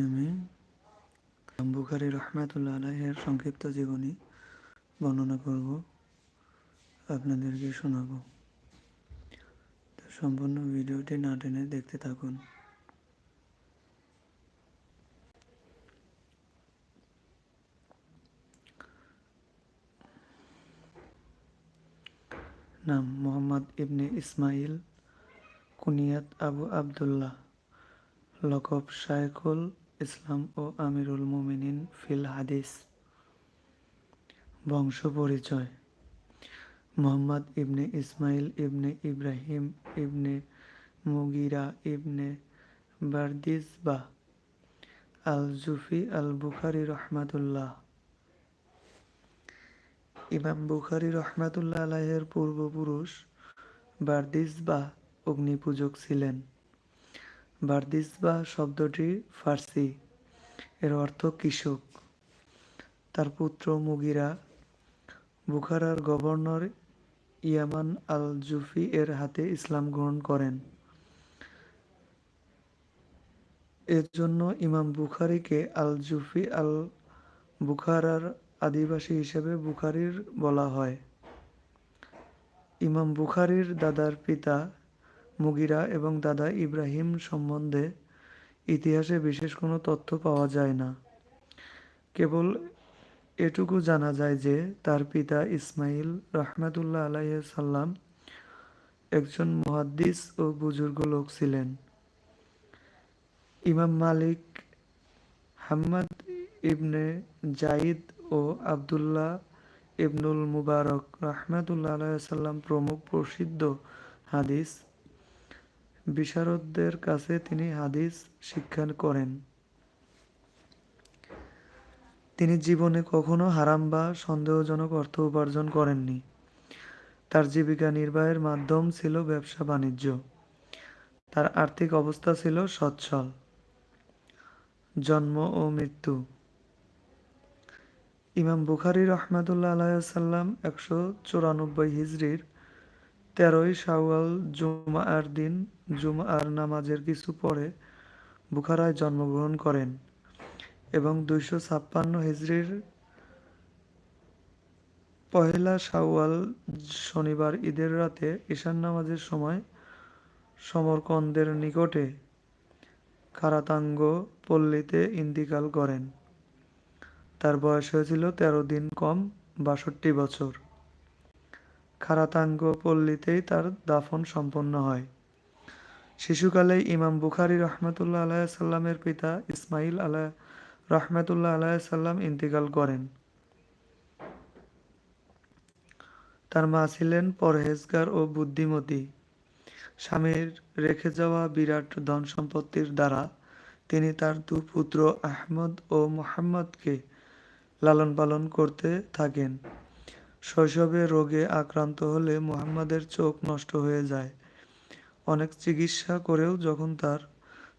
আমি বুখারি রহমাতুল্লাহ আলাহের সংক্ষিপ্ত জীবনী বর্ণনা করব, আপনাদেরকে শোনাবো। সম্পূর্ণ ভিডিওটি না টেনে দেখতে থাকুন। নাম মোহাম্মদ ইবনে ইসমাইল কুনিয়াত আবু আবদুল্লাহ, লকব শায়খুল ইসলাম ও আমিরুল মুমিনিন ফিল হাদিস। বংশ পরিচয়। মোহাম্মদ ইবনে ইসমাইল ইবনে ইব্রাহিম ইবনে মুগিরা ইবনে বারদিসবা আল জুফি আল বুখারি রহমাতুল্লাহ। ইমাম বুখারি রহমাতুল্লাহ আলাহের পূর্বপুরুষ বারদিসবা অগ্নিপূজক ছিলেন। বারদিসবা শব্দটি ফার্সি। এর অর্থ কৃষক। তার পুত্র মুগিরা। বুখারার গভর্নর ইয়ামান আল জুফি এর হাতে ইসলাম গ্রহণ করেন। এর জন্য ইমাম বুখারিকে আল জুফি আল বুখারার আদিবাসী হিসেবে বুখারির বলা হয়। ইমাম বুখারির দাদার পিতা মুগিরা এবং দাদা ইব্রাহিম সম্বন্ধে ইতিহাসে বিশেষ কোনো তথ্য পাওয়া যায় না। কেবল এটুকু জানা যায় যে, তার পিতা ইসমাইল রহমাতুল্লাহ আলাইসাল্লাম একজন মহাদ্দিস ও বুজুর্গ লোক ছিলেন। ইমাম মালিক হাম্মদ ইবনে জাইদ ও আবদুল্লাহ ইবনুল মুবারক রহমাতুল্লাহ আলাইসাল্লাম প্রমুখ প্রসিদ্ধ হাদিস বিশারদদের কাছে তিনি হাদিস শিক্ষা করেন। তিনি জীবনে কখনো হারাম বা সন্দেহজনক অর্থ উপার্জন করেননি। তার জীবিকা নির্বাহের মাধ্যম ছিল ব্যবসা বাণিজ্য। তার আর্থিক অবস্থা ছিল সচ্ছল। জন্ম ও মৃত্যু। ইমাম বুখারি রহমাতুল্লাহ আলাইসাল্লাম একশো চুরানব্বই হিজড়ির তেরোই শাওয়াল জুমার দিন জুমার নামাজের কিছু পরে বুখারায় জন্মগ্রহণ করেন এবং দুইশো ছাপ্পান্ন হিজড়ির পহেলা শাওয়াল শনিবার ঈদের রাতে ঈশান নামাজের সময় সমরকন্দের নিকটে কারাতাঙ্গ পল্লীতে ইন্তিকাল করেন। তার বয়স হয়েছিল তেরো দিন কম বাষট্টি বছর। খারাতাঙ্গ পল্লীতেই তার দাফন সম্পন্ন হয়। শিশুকালে ইমাম বুখারি রহমতুল্লাহ আলাহ সাল্লামের পিতা ইসমাইল আলাহ রহমতুল্লাহ আলাহ সাল্লাম ইন্তিকাল করেন। তার মা ছিলেন পরহেজগার ও বুদ্ধিমতী। স্বামীর রেখে যাওয়া বিরাট ধন সম্পত্তির দ্বারা তিনি তার দু পুত্র আহমদ ও মোহাম্মদকে লালন পালন করতে থাকেন। শৈশবে রোগে আক্রান্ত হলে মুহাম্মাদের চোখ নষ্ট হয়ে যায়। অনেক চিকিৎসা করেও যখন তার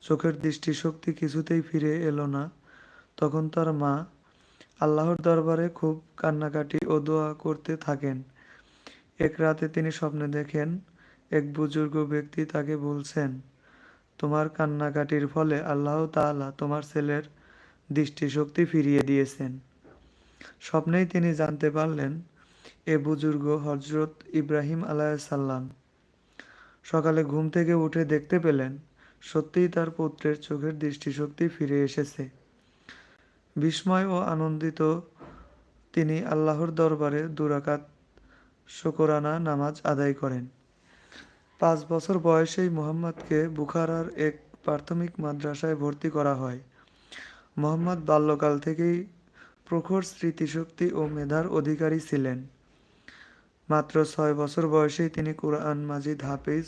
চোখের দৃষ্টিশক্তি কিছুতেই ফিরে এলো না, তখন তার মা আল্লাহর দরবারে খুব কান্নাকাটি ও দোয়া করতে থাকেন। এক রাতে তিনি স্বপ্নে দেখেন, এক বুজুর্গ ব্যক্তি তাকে বলছেন, তোমার কান্নাকাটির ফলে আল্লাহ তাআলা তোমার ছেলের দৃষ্টিশক্তি ফিরিয়ে দিয়েছেন। স্বপ্নেই তিনি জানতে পারলেন এ বুজুর্গ হজরত ইব্রাহিম আলাইসাল্লাম সকালে ঘুম থেকে উঠে দেখতে পেলেন, সত্যিই তার পুত্রের চোখের দৃষ্টিশক্তি ফিরে এসেছে। বিস্ময় ও আনন্দিত তিনি আল্লাহর দরবারে দুরাকাত শকরানা নামাজ আদায় করেন। পাঁচ বছর বয়সেই মোহাম্মদকে বুখারার এক প্রাথমিক মাদ্রাসায় ভর্তি করা হয়। মোহাম্মদ বাল্যকাল থেকেই প্রখর স্মৃতিশক্তি ও মেধার অধিকারী ছিলেন। মাত্র ছয় বছর বয়সেই তিনি কোরআন মাজিদ হাফিজ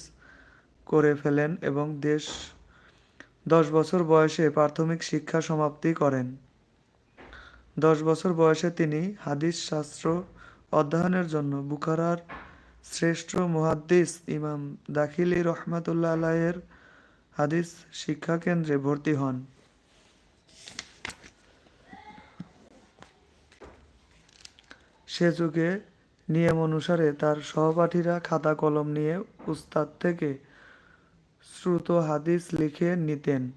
করে ফেলেন এবং দেশ দশ বছর বয়সে প্রাথমিক শিক্ষা সমাপ্তি করেন। দশ বছর বয়সে তিনি হাদিস শাস্ত্র অধ্যয়নের জন্য বুখারার শ্রেষ্ঠ মুহাদ্দিস ইমাম দাখিলি রহমাতুল্লাহ আলাহের হাদিস শিক্ষা কেন্দ্রে ভর্তি হন। সে যুগে নিয়ম অনুসারে তার সহপাঠীরা খাতা কলম নিয়ে উস্তাদ থেকে শ্রুত হাদিস লিখে নিতেন।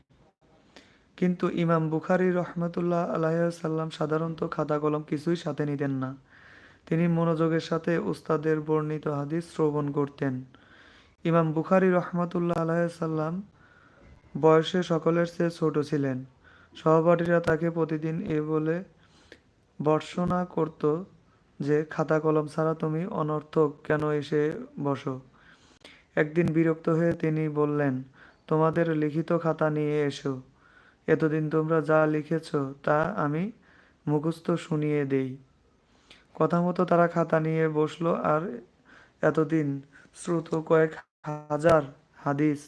কিন্তু ইমাম বুখারি রহমতুল্লাহ আলাইসাল্লাম সাধারণত খাতা কলম কিছুই সাথে নিতেন না। তিনি মনোযোগের সাথে উস্তাদের বর্ণিত হাদিস শ্রবণ করতেন। ইমাম বুখারি রহমতুল্লাহ আলাইসাল্লাম বয়সে সকলের চেয়ে ছোট ছিলেন। সহপাঠীরা তাকে প্রতিদিন এ বলে ভর্ৎসনা করত যে খাতা কলম ছাড়া তুমি অনর্থক কেন এসে বসো? একদিন বিরক্ত হয়ে তিনি বললেন, তোমাদের লিখিত খাতা নিয়ে এসো। এতদিন তোমরা যা লিখেছ তা আমি মুখস্থ শুনিয়ে দেই। কথা মতো তারা খাতা নিয়ে বসল, আর এতদিন শ্রুত কয়েক হাজার হাদিস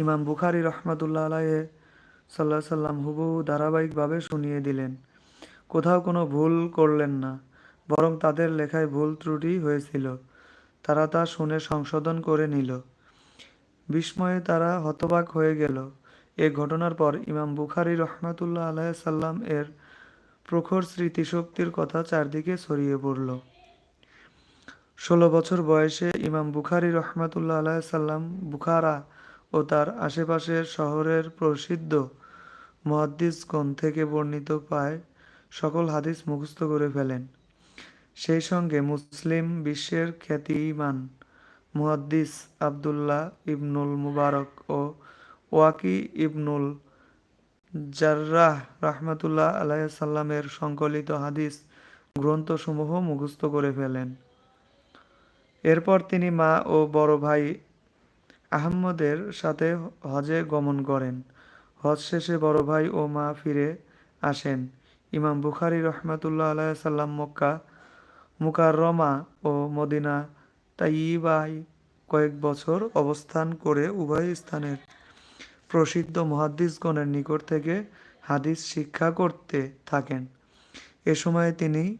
ইমাম বুখারি রহমাতুল্লাহ আলাইহ সাল্লাহ সাল্লাম হুবহু ধারাবাহিকভাবে শুনিয়ে দিলেন। কোথাও কোনো ভুল করলেন না, বরং তাদের লেখায় ভুল ত্রুটি হয়েছিল। তারা তা শুনে সংশোধন করে নিল। বিস্ময়ে তারা হতবাক হয়ে গেল। এ ঘটনার পর ইমাম বুখারি রহমাতুল্লাহ আলাহ সাল্লাম এর প্রখর স্মৃতিশক্তির কথা চারদিকে ছড়িয়ে পড়ল। ষোলো বছর বয়সে ইমাম বুখারি রহমাতুল্লাহ আলাহ সাল্লাম বুখারা ও তার আশেপাশের শহরের প্রসিদ্ধ মহাদ্দিসগণ থেকে বর্ণিত পায় সকল হাদিস মুখস্থ করে ফেলেন। সেই সঙ্গে মুসলিম বিশ্বের খ্যাতিমান মুহাদ্দিস আবদুল্লাহ ইবনুল মুবারক ও ওয়াকি ইবনুল জার্রাহ রাহমাতুল্লাহ আলাইসাল্লামের সংকলিত হাদিস গ্রন্থসমূহ মুখস্থ করে ফেলেন। এরপর তিনি মা ও বড় ভাই আহম্মদের সাথে হজে গমন করেন। হজ শেষে বড় ভাই ও মা ফিরে আসেন। ইমাম বুখারি রহমাতুল্লাহ আলাইসাল্লাম মক্কা, মুকাররমা ও মদিনা তাইবাই কয়েক বছর অবস্থান করে উভয় স্থানের প্রসিদ্ধ মহাদ্দিসগণের নিকট থেকে হাদিস শিক্ষা করতে থাকেন। এ সময় তিনি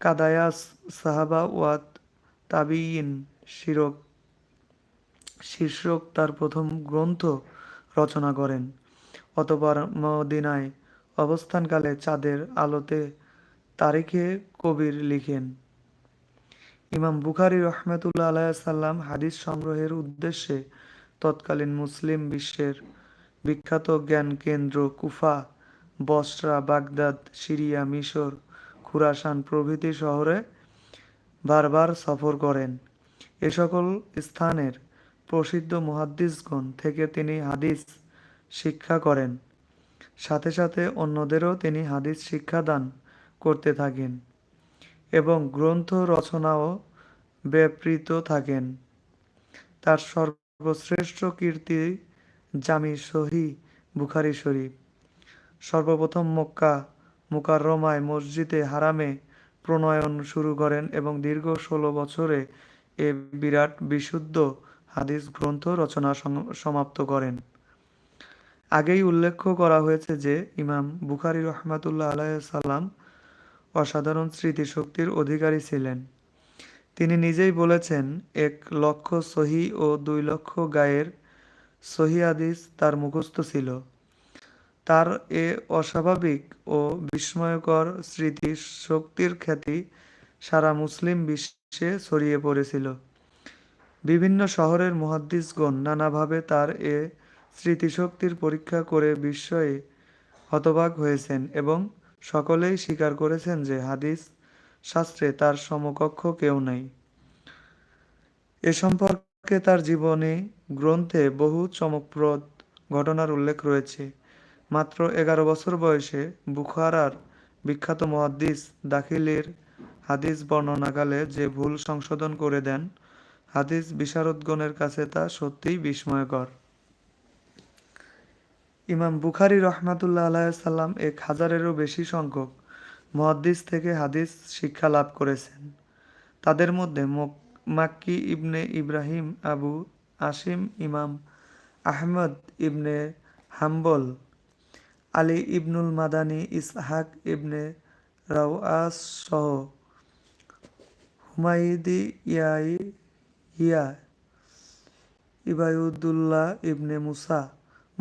কাদায়াস সাহাবা ওয়াত তাবিইন শিরক, শীর্ষক তার প্রথম গ্রন্থ রচনা করেন। অতপর মদিনায় অবস্থানকালে চাঁদের আলোতে তারিখে কবির লিখেন। ইমাম বুখারি রহমতুল্লা আলাইসাল্লাম হাদিস সংগ্রহের উদ্দেশ্যে তৎকালীন মুসলিম বিশ্বের বিখ্যাত জ্ঞান কেন্দ্র কুফা, বসরা, বাগদাদ, সিরিয়া, মিশর, খুরাসান প্রভৃতি শহরে বারবার সফর করেন। এ সকল স্থানের প্রসিদ্ধ মুহাদ্দিসগণ থেকে তিনি হাদিস শিক্ষা করেন। সাথে সাথে অন্যদেরও তিনি হাদিস শিক্ষাদান করতে থাকেন এবং গ্রন্থ রচনাও ব্যাপৃত থাকেন। তার সর্বশ্রেষ্ঠ কীর্তি জামি সহি বুখারি শরীফ। সর্বপ্রথম মক্কা মুকাররমায় মসজিদে হারামে প্রণয়ন শুরু করেন এবং দীর্ঘ ষোলো বছরে এ বিরাট বিশুদ্ধ হাদিস গ্রন্থ রচনা সমাপ্ত করেন। আগেই উল্লেখ করা হয়েছে যে, ইমাম বুখারি রহমাতুল্লাহ আলাহ সাল্লাম অসাধারণ স্মৃতিশক্তির অধিকারী ছিলেন। তিনি নিজেই বলেছেন, এক লক্ষ সহি ও দুই লক্ষ গায়ের সহি আদিস তার মুখস্থ ছিল। তার এ অস্বাভাবিক ও বিস্ময়কর স্মৃতি শক্তির খ্যাতি সারা মুসলিম বিশ্বে ছড়িয়ে পড়েছিল। বিভিন্ন শহরের মহাদ্দিসগণ নানাভাবে তার এ স্মৃতিশক্তির পরীক্ষা করে বিস্ময়ে হতবাক হয়েছেন এবং সকলেই স্বীকার করেছেন যে হাদিস শাস্ত্রে তার সমকক্ষ কেউ নাই। এ সম্পর্কে তার জীবনী গ্রন্থে বহু চমকপ্রদ ঘটনার উল্লেখ রয়েছে। মাত্র এগারো বছর বয়সে বুখারার বিখ্যাত মহাদ্দিস দাখিলের হাদিস বর্ণনাকালে যে ভুল সংশোধন করে দেন, হাদিস বিশারদগণের কাছে তা সত্যিই বিস্ময়কর। ইমাম বুখারি রহমাতুল্লাহ আলাইসাল্লাম এক হাজারেরও বেশি সংখ্যক মহাদ্দিস থেকে হাদিস শিক্ষা লাভ করেছেন। তাদের মধ্যে মাক্কি ইবনে ইব্রাহিম, আবু আসিম, ইমাম আহমদ ইবনে হাম্বল, আলী ইবনুল মাদানী, ইসহাক ইবনে রাউআস সহ হুমায়ুদি ইয়াই ইয়া ইবায়ুদ্দুল্লাহ ইবনে মুসা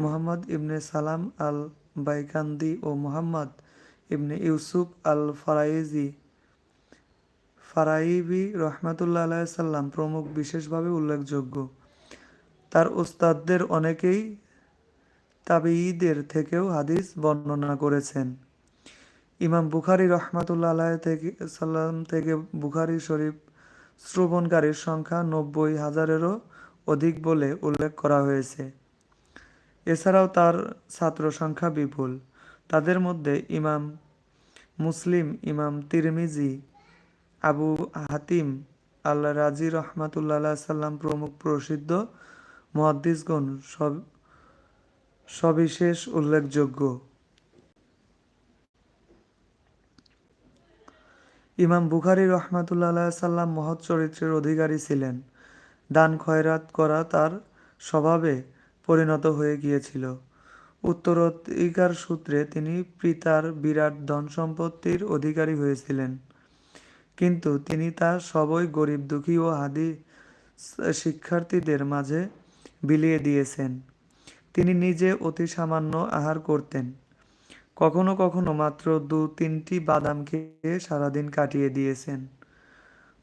মোহাম্মদ ইবনে সালাম আল বাইকান্দি ও মোহাম্মদ ইবনে ইউসুফ আল ফারাইজি ফারাইবি রহমাতুল্লাহ আলাইসাল্লাম প্রমুখ বিশেষভাবে উল্লেখযোগ্য। তার উস্তাদদের অনেকেই তাবিঈদের থেকেও হাদিস বর্ণনা করেছেন। ইমাম বুখারি রহমাতুল্লাহ আলাহ থেকে, সাল্লাম থেকে বুখারি শরীফ শ্রবণকারীর সংখ্যা নব্বই হাজারেরও অধিক বলে উল্লেখ করা হয়েছে। এছাড়াও তার ছাত্র সংখ্যা বিপুল। তাদের মধ্যে ইমাম মুসলিম, ইমাম তিরমিজি, আবু হাতিম আল্লাহ রাজি রহমাতুল্লাহ সাল্লাম প্রমুখ প্রসিদ্ধ মহাদ্দিসগণ সব, সবিশেষ উল্লেখযোগ্য। ইমাম বুখারি রহমাতুল্লাহ সাল্লাম মহৎ চরিত্রের অধিকারী ছিলেন। দান খয়রাত করা তার স্বভাবে পরিণত হয়ে গিয়েছিল। উত্তরাধিকার সূত্রে তিনি পিতার বিরাট ধন সম্পত্তির অধিকারী হয়েছিলেন। কিন্তু তিনি তা সবই গরিব দুঃখী ও হাদি শিক্ষার্থীদের মাঝে বিলিয়ে দিয়েছেন। তিনি নিজে অতি সামান্য আহার করতেন। কখনো কখনো মাত্র দু তিনটি বাদাম খেয়ে সারাদিন কাটিয়ে দিয়েছেন।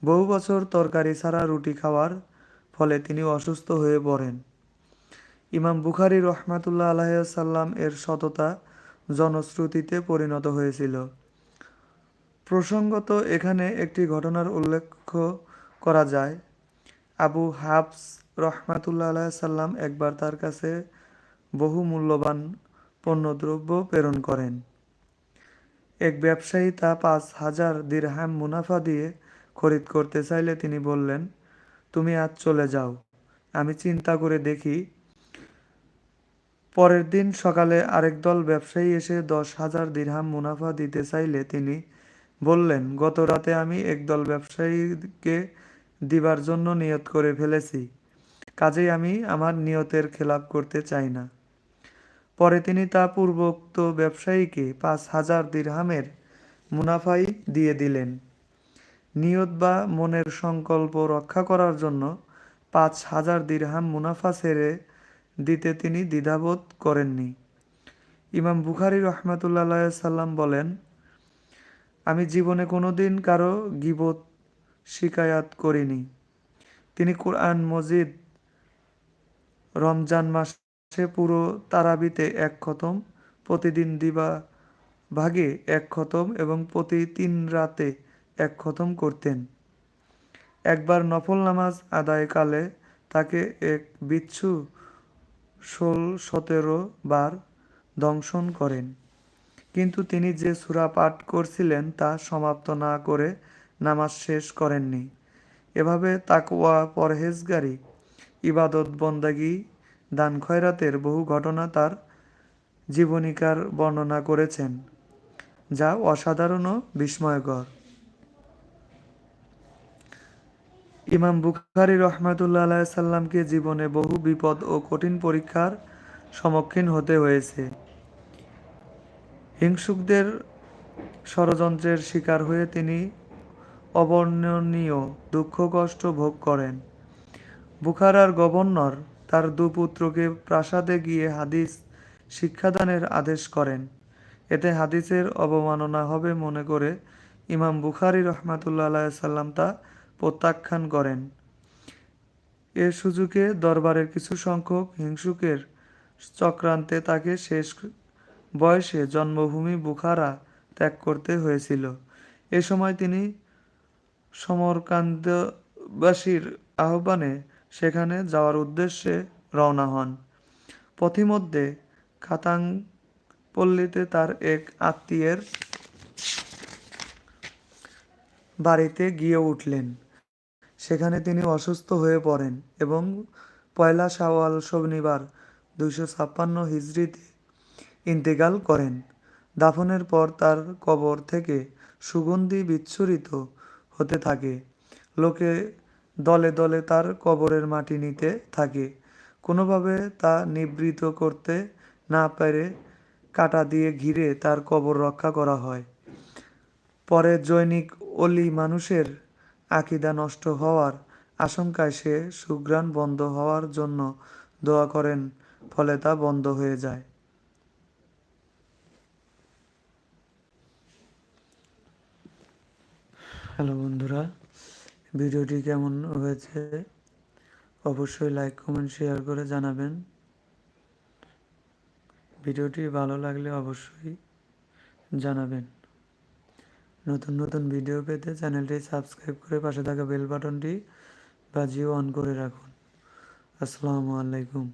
বহু বছর তরকারি ছাড়া রুটি খাওয়ার ফলে তিনি অসুস্থ হয়ে পড়েন। ইমাম বুখারি রহমাতুল্লাহ আলাইসাল্লাম এর সততা জনশ্রুতিতে পরিণত হয়েছিল। প্রসঙ্গত এখানে একটি ঘটনার উল্লেখ করা যায়। আবু হাফস রহমাতুল্লাহ আলাহ সাল্লাম একবার তার কাছে বহু মূল্যবান পণ্যদ্রব্য প্রেরণ করেন। এক ব্যবসায়ী তা পাঁচ হাজার দিরহাম মুনাফা দিয়ে খরিদ করতে চাইলে তিনি বললেন, তুমি আজ চলে যাও। আমি চিন্তা করে দেখি পরের দিন সকালে আরেক দল ব্যবসায়ী এসে দশ হাজার দিরহাম মুনাফা দিতে চাইলে তিনি বললেন, গত রাতে আমি একদল ব্যবসায়ীকে দিবার জন্য নিয়ত করে ফেলেছি। কাজেই আমি আমার নিয়তের খেলাপ করতে চাই না। পরে তিনি তা পূর্বোক্ত ব্যবসায়ীকে পাঁচ হাজার দিরহামের মুনাফাই দিয়ে দিলেন। নিয়ত বা মনের সংকল্প রক্ষা করার জন্য পাঁচ হাজার দিরহাম মুনাফা ছেড়ে দিতে তিনি দ্বিধাবোধ করেননি। ইমাম বুখারি রহমাতুল্লাহ সাল্লাম বলেন, আমি জীবনে কোনোদিন কারও গিবত, শিকায়াত করিনি। তিনি কোরআন মজিদ রমজান মাসে পুরো তারাবিতে এক খতম, প্রতিদিন দিবা ভাগে এক খতম এবং প্রতি তিন রাতে এক খতম করতেন। একবার নফল নামাজ আদায়কালে তাকে এক বিচ্ছু ষোল, সতেরো বার দংশন করেন। কিন্তু তিনি যে সুরা পাঠ করছিলেন তা সমাপ্ত না করে নামাজ শেষ করেননি। এভাবে তাকওয়া পরহেজগারি, ইবাদত বন্দাগি, দান খয়রাতের বহু ঘটনা তার জীবনীকার বর্ণনা করেছেন, যা অসাধারণ বিস্ময়কর। ইমাম বুখারি রহমাতুল্লাহ সাল্লামকে জীবনে বহু বিপদ ও কঠিন পরীক্ষার সম্মুখীন হতে হয়েছে। হিংসুকদের ষড়যন্ত্রের শিকার হয়ে তিনি অবর্ণনীয় দুঃখ, কষ্ট ভোগ করেন। বুখারার গভর্নর তার দুপুত্রকে প্রাসাদে গিয়ে হাদিস শিক্ষাদানের আদেশ করেন। এতে হাদিসের অবমাননা হবে মনে করে ইমাম বুখারি রহমাতুল্লাহ সাল্লাম তা প্রত্যাখ্যান করেন। এ সুযোগে দরবারের কিছু সংখ্যক হিংসুকের চক্রান্তে তাকে শেষ বয়সে জন্মভূমি বুখারা ত্যাগ করতে হয়েছিল। এ সময় তিনি সমরকান্দবাসীর আহ্বানে সেখানে যাওয়ার উদ্দেশ্যে রওনা হন। পথিমধ্যে খাতাং পল্লীতে তার এক আত্মীয়ের বাড়িতে গিয়ে উঠলেন। সেখানে তিনি অসুস্থ হয়ে পড়েন এবং পয়লা শাওয়াল শনিবার দুইশো ছাপ্পান্ন হিজড়িতে ইন্তেকাল করেন। দাফনের পর তার কবর থেকে সুগন্ধি বিচ্ছুরিত হতে থাকে। লোকে দলে দলে তার কবরের মাটি নিতে থাকে। কোনোভাবে তা নিবৃত করতে না পেরে কাটা দিয়ে ঘিরে তার কবর রক্ষা করা হয়। পরে জৈনিক অলি মানুষের আকিদা নষ্ট হওয়ার আশঙ্কায় সে সুগ্রাণ বন্ধ হওয়ার জন্য দোয়া করেন, ফলে তা বন্ধ হয়ে যায়। হ্যালো বন্ধুরা, ভিডিওটি কেমন হয়েছে অবশ্যই লাইক কমেন্ট শেয়ার করে জানাবেন। ভিডিওটি ভালো লাগলে অবশ্যই জানাবেন। নতুন নতুন ভিডিও পেতে চ্যানেলটি সাবস্ক্রাইব করে পাশে থাকা বেল বাটনটি বাজিয়ে অন করে রাখুন। আসসালামু আলাইকুম।